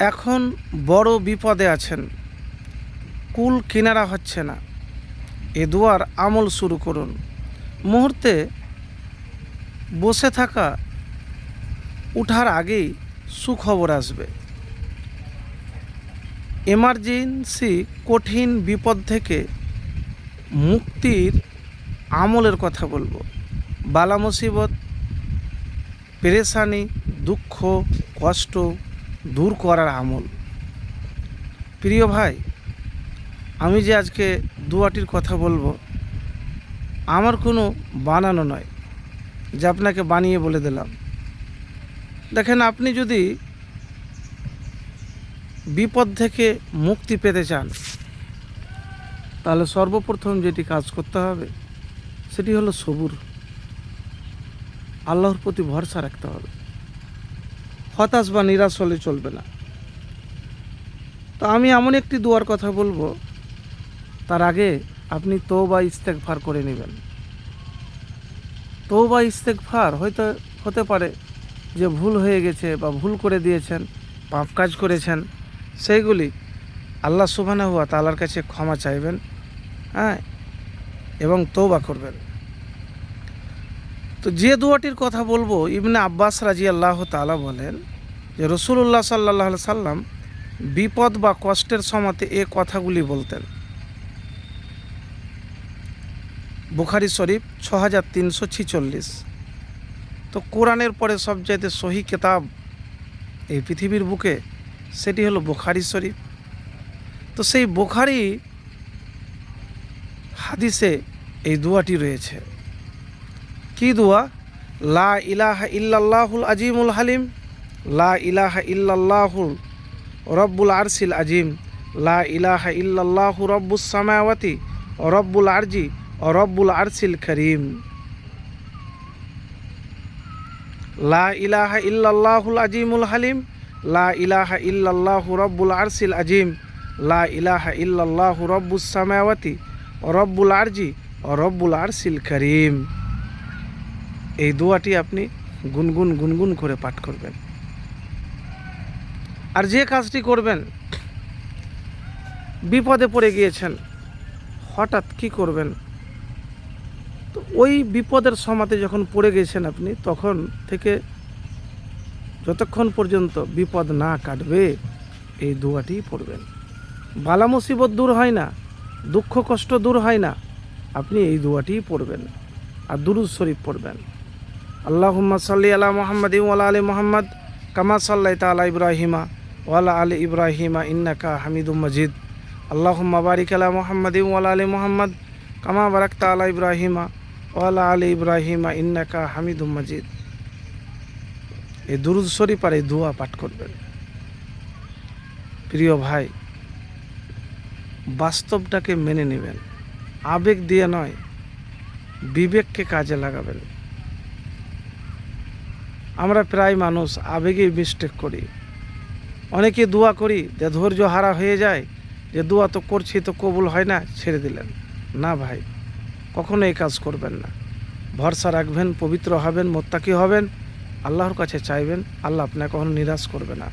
এখন বড় বিপদে আছেন। কুল কিনারা হচ্ছে না। এ দুয়ার আমল শুরু করুন। মুহূর্তে বসে থাকা উঠার আগেই সুখবর আসবে। এমার্জেন্সি কঠিন বিপদ থেকে মুক্তির আমলের কথা বলব। বালা মুসিবত পেরেশানি, দুঃখ, কষ্ট দূর করার আমল। প্রিয় ভাই, আমি যে আজকে দুয়াটির কথা বলব, আমার কোনো বানানো নয়, যে আপনাকে বানিয়ে বলে দিলাম। দেখেন, আপনি যদি বিপদ থেকে মুক্তি পেতে চান, তাহলে সর্বপ্রথম যেটি কাজ করতে হবে, সেটি হলো সবুর। আল্লাহর প্রতি ভরসা রাখতে হবে। হতাশ বা নিরাশ হলে চলবে না। তো আমি এমন একটি দুয়ার কথা বলব, তার আগে আপনি তো বা ইস্তেকফার করে নেবেন। তো বা ইস্তেকফার হয়তো, হতে পারে যে ভুল হয়ে গেছে বা ভুল করে দিয়েছেন, পাপ কাজ করেছেন, সেইগুলি আল্লাহ সুবানা হুয়া তালার কাছে ক্ষমা চাইবেন হ্যাঁ এবং তৌবা করবেন। তো যে দোয়াটির কথা বলব, ইবনে আব্বাস রাজি আল্লাহ তালা বলেন যে রসুল্লাহ সাল্লাহ সাল্লাম বিপদ বা কষ্টের সময়তে এ কথাগুলি বলতেন। বুখারি শরীফ ছ হাজার তিনশো ছিচল্লিশ। তো কোরআনের পরে সবচাইতে সহি কেতাব এই পৃথিবীর বুকে, সেটি হলো বুখারি শরীফ। তো সেই বুখারি হাদিসে এই দুয়াটি রয়েছে। কি দোয়া লা ইলাহা ইল্লাল্লাহুল আজিমুল হালিম লা ইলাহা ইল্লাল্লাহুল রব্বুল আরসিল আজিম লা ইলাহা ইল্লাল্লাহু রব্বুস সামাওয়াতি ও রব্বুল আরজি ও রব্বুল আরসিল করিম লা ইলাহা ইল্লাল্লাহুল আজিমুল হালিম লা ইলাহা ইল্লাল্লাহু রব্বুল আরসিল আজিম লা ইলাহা ইল্লাল্লাহু রব্বুস সামাওয়াতি ও রব্বুল আরজি ও রব্বুল আরসিল করিম এই দোয়াটি আপনি গুনগুন গুনগুন করে পাঠ করবেন। আর যে কাজটি করবেন, বিপদে পড়ে গিয়েছেন, হঠাৎ কি করবেন? তো ওই বিপদের সমাতে যখন পড়ে গেছেন আপনি, তখন থেকে যতক্ষণ পর্যন্ত বিপদ না কাটবে, এই দোয়াটি পড়বেন। বালা মুসিবত দূর হয় না, দুঃখ কষ্ট দূর হয় না, আপনি এই দোয়াটি পড়বেন, আর দুরুজ শরীফ পড়বেন। আল্লাহুম্মা সাল্লি আলা মোহাম্মদ ওয়ালা আলী মোহাম্মদ, কামা সাল্লাই তালা ইব্রাহিমা ওয়ালা আলী ইব্রাহিমা ইন্নাকা হামিদুম মজিদ। আল্লাহুম্মা বারিক আলা মোহাম্মদ ওয়ালা আলী মোহাম্মদ, কামা বারাক তালা ইব্রাহিমা ওয়ালা আলী ইব্রাহিমা ইন্নাকা হামিদুম মজিদ। এই দুরুদ শরীফ এই দোয়া পাঠ করবেন। প্রিয় ভাই, বাস্তবটাকে মেনে নেবেন। আবেগ দিয়ে নয়, বিবেককে কাজে লাগাবেন। আমরা প্রায় মানুষ আবেগে মিস্টেক করি। অনেকে দোয়া করি যে ধৈর্য হারা হয়ে যায়, যে দোয়া তো করছি তো কবুল হয় না, ছেড়ে দিলেন। না ভাই, কখনো এই কাজ করবেন না। ভরসা রাখবেন, পবিত্র হবেন, মোত্তাকি হবেন, আল্লাহর কাছে চাইবেন, আল্লাহ আপনাকে কখনো নিরাশ করবে না।